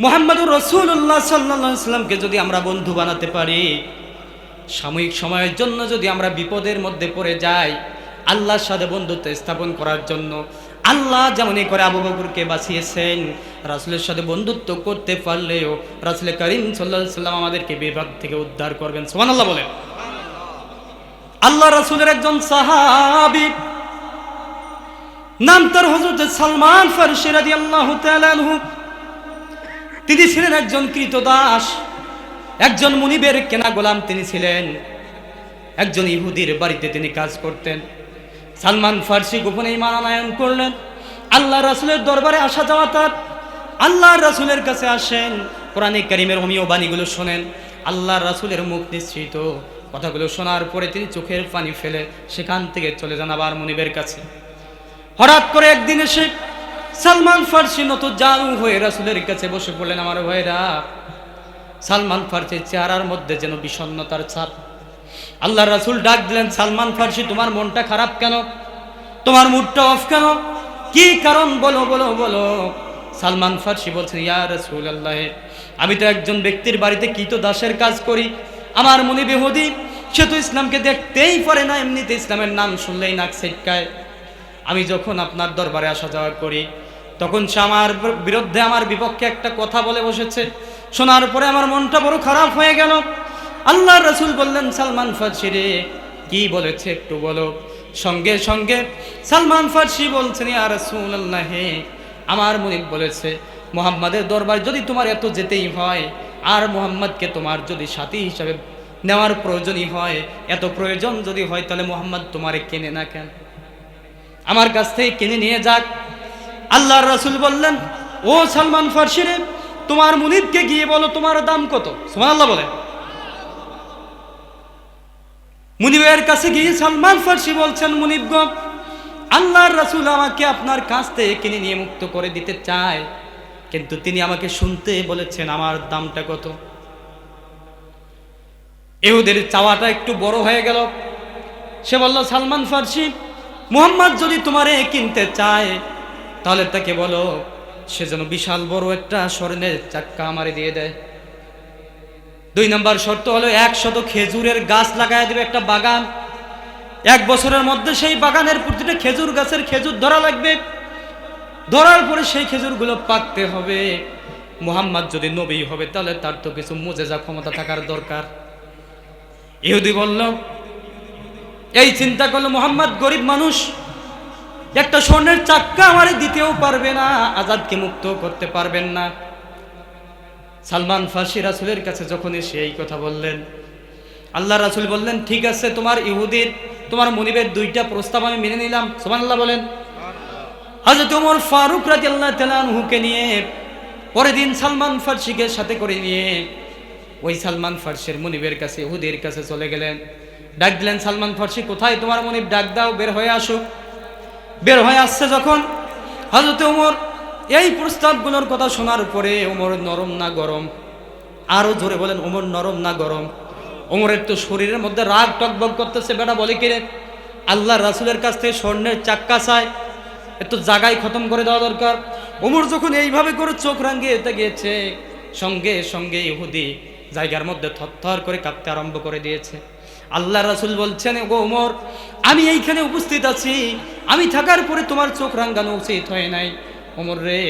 মোহাম্মদুর রসুল্লাহ সাল্লাহ সাল্লামকে যদি আমরা বন্ধু বানাতে পারি, সাময়িক সময়ের জন্য যদি আমরা বিপদের মধ্যে পড়ে যাই, আল্লাহর সাথে বন্ধুত্ব স্থাপন করার জন্য, আল্লাহ যেমন করে আবু বকরকে বাঁচিয়েছেন, রাসুলের সাথে বন্ধুত্ব করতে পারলেও রাসুল করিম সাল্লাহ সাল্লাম আমাদেরকে বিভাগ থেকে উদ্ধার করবেন। সোমান আল্লাহ বলেন। আল্লাহ রাসুলের একজন সাহাবি, নাম তার হজরত সালমান তাআলা আনহু। তিনি ছিলেন একজন কৃতদাস। একজন মুনিবের কেনা গোলাম তিনি ছিলেন। একজন ইহুদির বাড়িতে তিনি কাজ করতেন। সালমান ফার্সি গোপনে মানায়ন করলেন। আল্লাহ রাসুলের দরবারে আসা যাওয়া তার। আল্লাহ রাসুলের কাছে আসেন। কোরআনে করিমের অমীয় বাণীগুলো শোনেন। আল্লাহ রাসুলের মুখ নিশ্চিত। কথাগুলো শোনার পরে তিনি চোখের পানি ফেলে সেখান থেকে চলে যান আবার মুনিবের কাছে। হঠাৎ করে একদিন এসে সালমান ফার্সি নত জানু হয়ে রাসুলের কাছে বসে পড়লেন আমার ভাইরা, সালমান ফার্সির চেহারার মধ্যে যেন বিষণ্ণতার ছাপ। আল্লাহ রাসুল ডাক দিলেন, সালমান ফার্সি, তোমার মনটা খারাপ কেন? তোমার মুডটা অফ কেন? কি কারণ? বলো বলো বলো। সালমান ফার্সি বলছেন ইয়া রসুল আল্লাহ আমি তো একজন ব্যক্তির বাড়িতে কীত দাসের কাজ করি। আমার মনে বেহুদি, সে তো ইসলামকে দেখতেই পারে না, এমনিতে ইসলামের নাম শুনলেই নাক সেটকায় আমি যখন আপনার দরবারে আসা যাওয়া করি তখন সে আমার বিরুদ্ধে আমার বিপক্ষে একটা কথা বলে বসেছে। শোনার পরে আমার মনটা বড় খারাপ হয়ে গেল। আল্লাহ রসুল বললেন, সালমান ফার্সি রে, কি বলেছে একটু বলো। সঙ্গে সঙ্গে সালমান ফার্সি বলছেন আর রসুল আল্লাহে আমার মুনিব বলেছে, মোহাম্মদের দরবার যদি তোমার এত যেতেই হয়, আর মোহাম্মদকে তোমার যদি সাথী হিসাবে নেওয়ার প্রয়োজনই হয়, এত প্রয়োজন যদি হয়, তাহলে মোহাম্মদ তোমারে কেনে না কেন? আমার কাছ থেকে কিনে নিয়ে যাক। আল্লাহর রাসুল বললেন, ও সালমান ফার্সি রে তোমার মুনিবকে গিয়ে বলো তোমার দাম কত? সুমান আল্লাহ বলে। মুনিবের কাছে গিয়ে সালমান ফার্সি বলছেন মুনিবগ আল্লাহর রাসুল আমাকে আপনার কাছ থেকে কিনে নিয়ে মুক্ত করে দিতে চায়, কিন্তু তিনি আমাকে শুনতে বলেছেন আমার দামটা কত? এহুদের চাওয়াটা একটু বড় হয়ে গেল। সে বলল, সালমান ফার্সি, মোহাম্মদ যদি তোমারে কিনতে চায় তাহলে তাকে বলো, সে যেন বিশাল বড় একটা স্বর্ণের চাক্কা আমারে দিয়ে দেয়। দুই নম্বর শর্ত হলো একশত খেজুরের গাছ লাগাই দেবে একটা বাগান। এক বছরের মধ্যে সেই বাগানের প্রতিটা খেজুর গাছের খেজুর ধরা লাগবে। ধরার পরে সেই খেজুরগুলো পাকতে হবে। মোহাম্মদ যদি নবী হবে, তাহলে তার তো কিছু মুজেজা ক্ষমতা থাকার দরকার। ইহুদি বলল, এই চিন্তা করল মোহাম্মদ গরিব মানুষ একটা স্বর্ণের চাক্কা আমারে দিতেও পারবে না, আজাদকে মুক্ত করতে পারবেন না। সালমান ফার্সি রাসুলের কাছে যখন এসে এই কথা বললেন, আল্লাহ রাসুল বললেন, ঠিক আছে, তোমার ইহুদির, তোমার মনিবের দুইটা প্রস্তাব আমি মেনে নিলাম। সোমান আল্লাহ বলেন। হজরত ওমর ফারুক রাজি আল্লাহ তালহুকে নিয়ে, পরের দিন সালমান ফার্সিকে সাথে করে নিয়ে ওই সালমান ফার্সির মনিবের কাছে, ইহুদের কাছে চলে গেলেন। ডাক দিলেন, সালমান ফার্সি, কোথায় তোমার মনিব? ডাক দাও, বের হয়ে আসো বের হয়ে আসছে যখন হজরত উমর এই প্রস্তাবগুলোর কথা শোনার পরে ওমর নরম না গরম? আরও জোরে বলেন, ওমর নরম না গরম? ওমরের তো শরীরের মধ্যে রাগ টকবক করতেছে, বেটা বলে কিরে আল্লাহ রাসুলের কাছ থেকে স্বর্ণের চাক্কা চায়, একটু জায়গায় খতম করে দেওয়া দরকার। ওমর যখন এইভাবে করে চোখ রাঙ্গিয়ে এতে গিয়েছে, সঙ্গে সঙ্গে ইহুদি জায়গার মধ্যে থরথর করে কাঁপতে আরম্ভ করে দিয়েছে। আল্লাহ রাসুল বলছেন গো ওমর, আমি এইখানে উপস্থিত আছি। আমি থাকার পরে তোমার চোখ রাঙ্গানো উচিত হয় নাই। ওমর রে,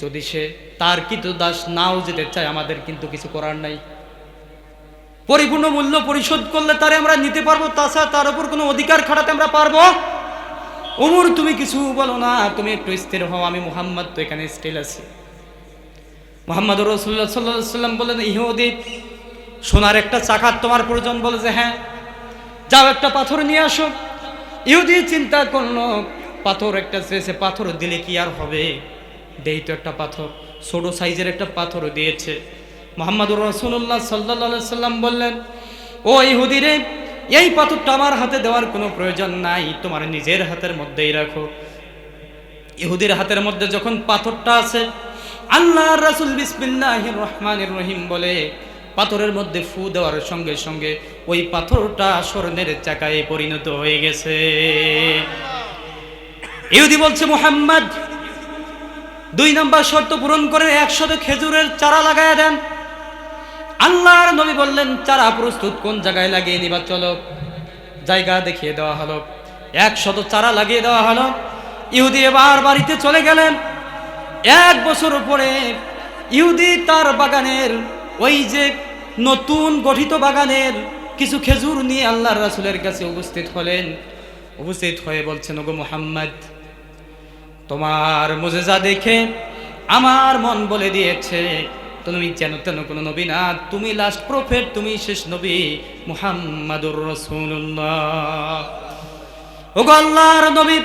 যদি সে তার কিন্তু দাস নাও যেতে চায়, আমাদের কিন্তু কিছু করার নাই। পরিপূর্ণ মূল্য পরিশোধ করলে তারে আমরা নিতে পারব, তাছাড়া তার উপর কোনো অধিকার খাটাতে আমরা পারব? ওমর, তুমি কিছু বলো না, তুমি একটু স্থির হও, আমি মোহাম্মদ তো এখানে স্টিল আছি। মোহাম্মদ রসুল্লাহ সাল্লাহ সাল্লাম বললেন ইহুদি সোনার একটা চাকার তোমার প্রয়োজন বলে যে হ্যাঁ যাও একটা পাথর নিয়ে আসো। ইহুদি চিন্তা করল, পাথর একটা চেয়েছে, পাথর দিলে কি আর হবে? দেই তো একটা পাথর, ছোটো সাইজের একটা পাথর দিয়েছে। মোহাম্মদুর রসুল্লাহ সাল্লাহ সাল্লাম বললেন, ও ইহুদি রে, এই পাথরটা আমার হাতে দেওয়ার কোনো প্রয়োজন নাই, তোমার নিজের হাতের মধ্যেই রাখো। ইহুদির হাতের মধ্যে যখন পাথরটা আছে আল্লাহ রাসুল বিসমিল্লাহ রহমান রহিম বলে পাথরের মধ্যে ফু দেওয়ার সঙ্গে সঙ্গে ওই পাথরটা স্বর্ণের চাকায় পরিণত হয়ে গেছে। ইহুদি বলছে, মোহাম্মদ, দুই নম্বর শর্ত পূরণ করে একশত খেজুরের চারা লাগায় দেন। আল্লাহর নবী বললেন, চারা প্রস্তুত কোন জায়গায় লাগিয়ে নিবা চলো, জায়গা দেখিয়ে দেওয়া হলো। একশত চারা লাগিয়ে দেওয়া হলো। ইহুদি এবার বাড়িতে চলে গেলেন। এক বছর পরে ইহুদি তার বাগানের ওই যে নতুন গঠিত বাগানের কিছু খেজুর নিয়ে আল্লাহর রাসুলের কাছে উপস্থিত হলেন। উপস্থিত হয়ে বলছেন, ওগো মোহাম্মদ, তোমার মোজেজা দেখে আমার মন বলে দিয়েছে, তুমি যেন তেন কোনো নবী না, তুমি লাস্ট প্রফেট তুমি শেষ নবী মুহাম্মাদুর রসুল্লাহ ওগো আল্লাহর নবী,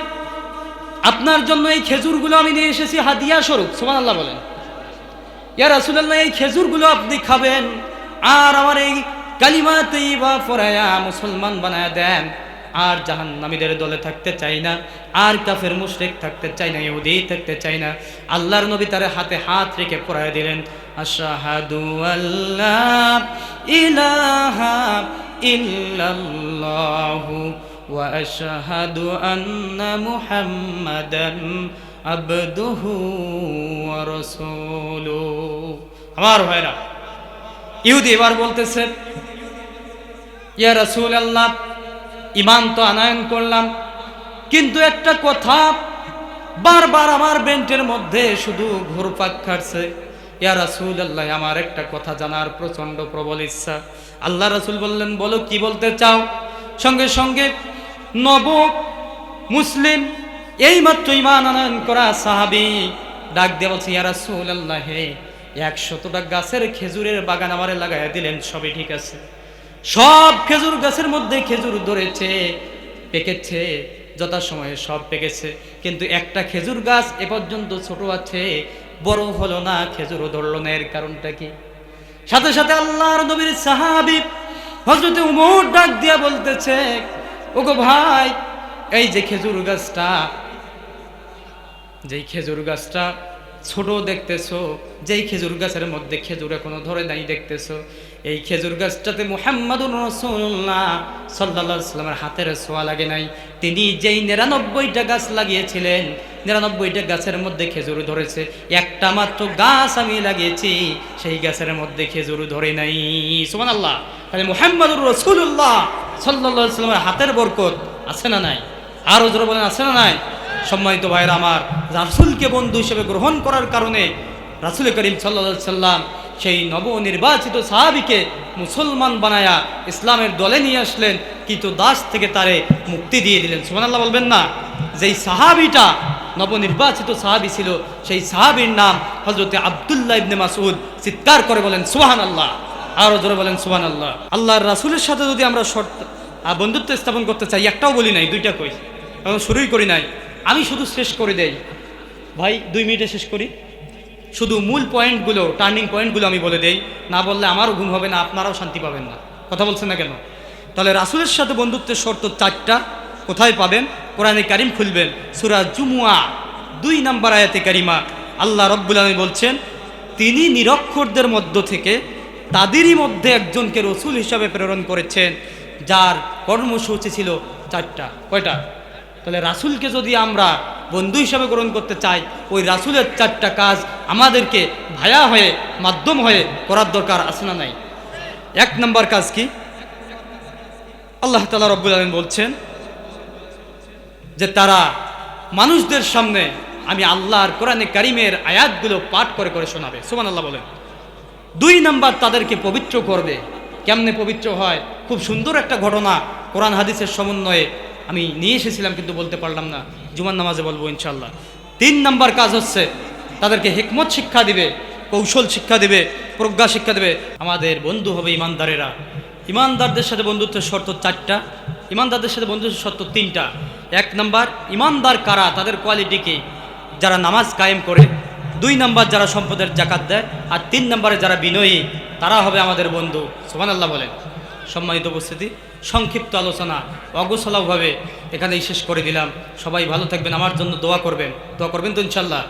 আপনার জন্য এই খেজুরগুলো আমি নিয়ে এসেছি হাদিয়া স্বরূপ সোমান আল্লাহ বলেন। ইয়া রাসুলাল্লাহ, এই খেজুরগুলো আপনি খাবেন। আর আমার এই কালিমাতেই বা ফরায়া মুসলমান বানায় দেন। আর জাহান নামীদের দলে থাকতে চাই না, আর কাফের মুশরিক থাকতে চাই না, ইহুদি থাকতে চাই না। আল্লাহর নবী তার হাতে হাত রেখে পড়ায় দিলেন, আশাহাদু আল্লাহ ইলাহা ইল্লাল্লাহু ওয়া আশহাদু আন্না মুহাম্মাদান আবদুহু ওয়া আমার ভাইরা, ইহুদি এবার বলতেছে ইয়া রাসূল আল্লাহ ইমান তো আনায়ন করলাম, কিন্তু একটা কথা বারবার আমার বেন্টের মধ্যে শুধু ঘুরপাক খাটছে ইয়া রাসূল আল্লাহ আমার একটা কথা জানার প্রচণ্ড প্রবল ইচ্ছা। আল্লাহ রাসূল বললেন, বলো কি বলতে চাও? সঙ্গে সঙ্গে নব মুসলিম এইমাত্র ইমান আনয়ন করা সাহাবি ডাক দিয়ে বলছে, ইয়া রাসূল আল্লাহ হে একশতটা গাছের খেজুরের বাগান আমারে লাগাইয়া দিলেন, সবই ঠিক আছে। সব খেজুর গাছের মধ্যে খেজুর ধরেছে, পেকেছে, যথাসময়ে সব পেকেছে। কিন্তু একটা খেজুর গাছ এ পর্যন্ত ছোট আছে, বড় হলো না, খেজুরও ধরলো না, এর কারণটা কি? সাথে সাথে আল্লাহর নবীর সাহাবি হজরতে উমর ডাক দিয়া বলতেছে, ওগো ভাই, এই যে খেজুর গাছটা যেই খেজুর গাছটা ছোট দেখতেছো, যেই খেজুর গাছের মধ্যে খেজুর এখনও ধরে নাই দেখতেছো, এই খেজুর গাছটাতে মুহাম্মাদুর রসুল্লাহ সাল্লা সাল্লামের হাতের ছোঁয়া লাগে নাই। তিনি যেই নিরানব্বইটা গাছ লাগিয়েছিলেন, নিরানব্বইটা গাছের মধ্যে খেজুর ধরেছে। একটা মাত্র গাছ আমি লাগিয়েছি, সেই গাছের মধ্যে খেজুর ধরে নাই। সুমান আল্লাহ তাহলে মুহাম্মাদুর রসুল্লাহ সাল্লা সাল্লামের হাতের বরকত আছে না নাই? আরও জোরে বলেন, আছে না নাই? সম্মানিত ভাইয়ের আমার রাসুলকে বন্ধু হিসেবে গ্রহণ করার কারণে রাসুল করিম সাল্লা সাল্লাম সেই নবনির্বাচিত সাহাবিকে মুসলমান বানায়া ইসলামের দলে নিয়ে আসলেন কিন্তু দাস থেকে তারে মুক্তি দিয়ে দিলেন। সুমানাল্লাহ বলবেন না, যেই সাহাবিটা নবনির্বাচিত সাহাবি ছিল, সেই সাহাবির নাম হজরতে আবদুল্লাহ ইবনে মাসুদ চিৎকার করে বলেন সুহান আল্লাহ আরও জোরে বলেন সুহান আল্লাহ আল্লাহর রাসুলের সাথে যদি আমরা শর্ত বন্ধুত্ব স্থাপন করতে চাই, একটাও বলি নাই, দুইটা কই এখন শুরুই করি নাই। আমি শুধু শেষ করে দেই। ভাই, দুই মিনিটে শেষ করি। শুধু মূল পয়েন্টগুলো, টার্নিং পয়েন্টগুলো আমি বলে দেই। না বললে আমারও ঘুম হবে না, আপনারাও শান্তি পাবেন না। কথা বলছেন না কেন? তাহলে রাসুলের সাথে বন্ধুত্বের শর্ত চারটা। কোথায় পাবেন? কোরআনে কারিম খুলবেন। সুরা জুমুয়া, দুই নাম্বার আয়াতে কারিমা। আল্লাহ রব্বুল আলমী বলছেন, তিনি নিরক্ষরদের মধ্য থেকে তাদেরই মধ্যে একজনকে রসুল হিসাবে প্রেরণ করেছেন, যার কর্মসূচি ছিল চারটা। কয়টা? তাহলে রাসুলকে যদি আমরা বন্ধু হিসাবে গ্রহণ করতে চাই, ওই রাসুলের চারটা কাজ আমাদেরকে ভায়া হয়ে, মাধ্যম হয়ে করার দরকার আছে না নাই? এক নম্বর কাজ কি? আল্লাহ তালা রব্বুল আলম বলছেন যে তারা মানুষদের সামনে আমি আল্লাহর কোরআনে কারিমের আয়াতগুলো পাঠ করে করে শোনাবে। সুমান আল্লাহ বলেন। দুই নাম্বার তাদেরকে পবিত্র করবে। কেমনে পবিত্র হয়? খুব সুন্দর একটা ঘটনা কোরআন হাদিসের সমন্বয়ে আমি নিয়ে এসেছিলাম কিন্তু বলতে পারলাম না। জুমান নামাজে বলব ইনশাল্লাহ তিন নাম্বার কাজ হচ্ছে, তাদেরকে হেকমত শিক্ষা দিবে, কৌশল শিক্ষা দিবে, প্রজ্ঞা শিক্ষা দেবে। আমাদের বন্ধু হবে ইমানদারেরা। ইমানদারদের সাথে বন্ধুত্বের শর্ত চারটা, ইমানদারদের সাথে বন্ধুত্বের শর্ত তিনটা। এক নাম্বার, ইমানদার কারা, তাদের কোয়ালিটি কি? যারা নামাজ কায়েম করে। দুই নাম্বার, যারা সম্পদের জাকাত দেয়। আর তিন নম্বরে যারা বিনয়ী, তারা হবে আমাদের বন্ধু। সোমান আল্লাহ বলেন। সম্মানিত উপস্থিতি। সংক্ষিপ্ত আলোচনা, অগোছলাভাবে এখানেই শেষ করে দিলাম। সবাই ভালো থাকবেন, আমার জন্য দোয়া করবেন। দোয়া করবেন তো ইনশাল্লাহ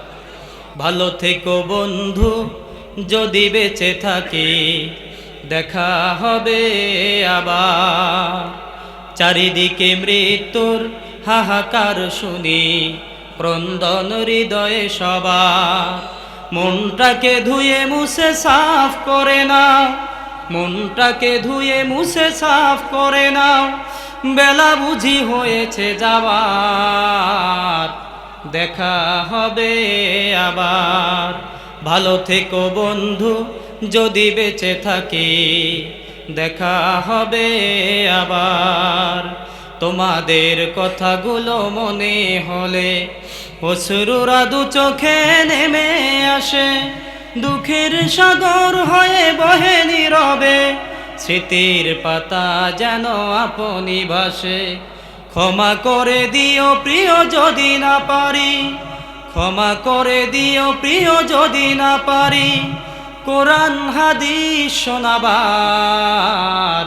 ভালো থেকো বন্ধু, যদি বেঁচে থাকি, দেখা হবে আবার। চারিদিকে মৃত্যুর হাহাকার শুনি, ক্রন্দন হৃদয়ে সবার। মনটাকে ধুয়ে মুছে, সাফ করে নাও। মনটাকে ধুয়ে মুছে সাফ করে নাও। বেলা বুঝি হয়েছে যাওয়ার। দেখা হবে আবার। ভালো থেকো বন্ধু, যদি বেঁচে থাকি। দেখা হবে আবার। তোমাদের কথাগুলো মনে হলে অসুররা দু চোখে নেমে আসে। দুঃখের সাগর হয়ে বহে নীরবে, স্মৃতির পাতা যেন আপনি ভাসে। ক্ষমা করে দিও প্রিয় যদি না পারি, ক্ষমা করে দিও প্রিয় যদি না পারি। কোরআন, হাদিস শোনাবার,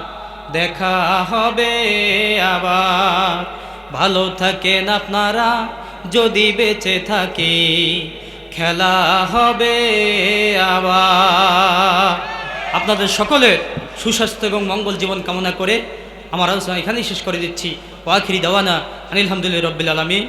দেখা হবে আবার। ভালো থাকেন আপনারা, যদি বেঁচে থাকি খেলা হবে আবার। আপনাদের সকলের সুস্বাস্থ্য এবং মঙ্গল জীবন কামনা করে আমার আলোচনা এখানেই শেষ করে দিচ্ছি। ওয়াখিরি দেওয়ানা আনিল হামদুলিল্লাহ রব্বিল আলমী